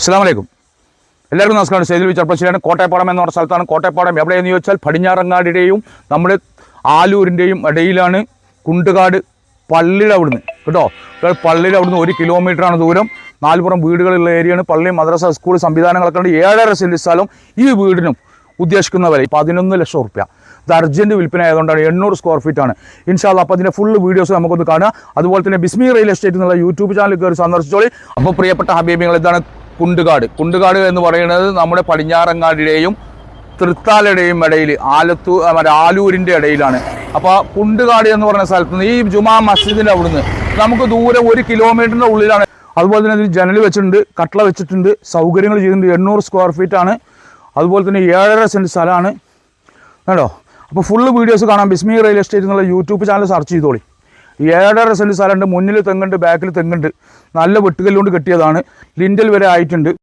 അസ്സാം വലൈക്കും എല്ലാവർക്കും നമസ്കാരം. സൈദിൽ ചെറുപ്പശ്ശേരിയാണ് കോട്ടയപ്പാടം എന്ന് പറഞ്ഞ സ്ഥലത്താണ്. കോട്ടയപ്പാടം എവിടെയെന്ന് ചോദിച്ചാൽ പടിഞ്ഞാറങ്ങാടിയുടെയും നമ്മുടെ ആലൂരിന്റെയും ഇടയിലാണ് കുണ്ടുകാട് പള്ളിയുടെ അവിടുന്ന്. കേട്ടോ? പള്ളിയുടെ അവിടുന്ന് ഒരു കിലോമീറ്ററാണ് ദൂരം. നാലുപുറം വീടുകളുള്ള ഏരിയയാണ്. പള്ളി മദ്രസ സ്കൂൾ സംവിധാനങ്ങളൊക്കെ ഉണ്ട്. ഏഴര സെന്റ് സ്ഥലം ഈ വീടിനും ഉദ്ദേശിക്കുന്ന വില പതിനൊന്ന് ലക്ഷം റുപ്യ ഇത് അർജന്റ് വിൽപ്പന ആയതുകൊണ്ടാണ് എണ്ണൂറ് സ്ക്വയർ ഫീറ്റ് ആണ്. ഇൻഷാല്ല അപ്പോൾ അതിന്റെ ഫുൾ വീഡിയോസ് നമുക്കൊന്ന് കാണുക. അതുപോലെ തന്നെ ബിസ്മി റിയൽ എസ്റ്റേറ്റ് എന്നുള്ള യൂട്യൂബ് ചാനൽ കയറി സന്ദർശിച്ചോളി. അപ്പോൾ പ്രിയപ്പെട്ട ഹബീബികൾ ഇതാണ് കുണ്ടുകാട്. കുണ്ടുകാട് എന്ന് പറയുന്നത് നമ്മുടെ പടിഞ്ഞാറങ്ങാടിയുടെയും തൃത്താലയുടെയും ഇടയിൽ ആലത്തൂ മറ്റേ ആലൂരിന്റെ ഇടയിലാണ്. അപ്പോൾ കുണ്ടുകാട് എന്ന് പറയുന്ന സ്ഥലത്ത് നിന്ന് ഈ ജുമാ മസ്ജിദിന്റെ അവിടുന്ന് നമുക്ക് ദൂരെ ഒരു കിലോമീറ്ററിന്റെ ഉള്ളിലാണ്. അതുപോലെ തന്നെ ഇതിന് ജനൽ വെച്ചിട്ടുണ്ട് കട്ടള വെച്ചിട്ടുണ്ട് സൗകര്യങ്ങൾ ചെയ്തിട്ടുണ്ട്. എണ്ണൂറ് സ്ക്വയർ ഫീറ്റ് ആണ്. അതുപോലെ തന്നെ ഏഴര സെന്റ് സ്ഥലമാണ്. കേട്ടോ അപ്പോൾ ഫുള്ള് വീഡിയോസ് കാണാം. ബിസ്മി റിയൽ എസ്റ്റേറ്റ് എന്നുള്ള യൂട്യൂബ് ചാനൽ സെർച്ച് ചെയ്തോളി. ഏഴര സെന്റ് സ്ഥലമുണ്ട്. മുന്നിൽ തെങ്ങുണ്ട് ബാക്കിൽ തെങ്ങുണ്ട്. നല്ല വെട്ടുകല്ലുകൊണ്ട് കെട്ടിയതാണ്. ലിൻഡൽ വരെ ആയിട്ടുണ്ട്.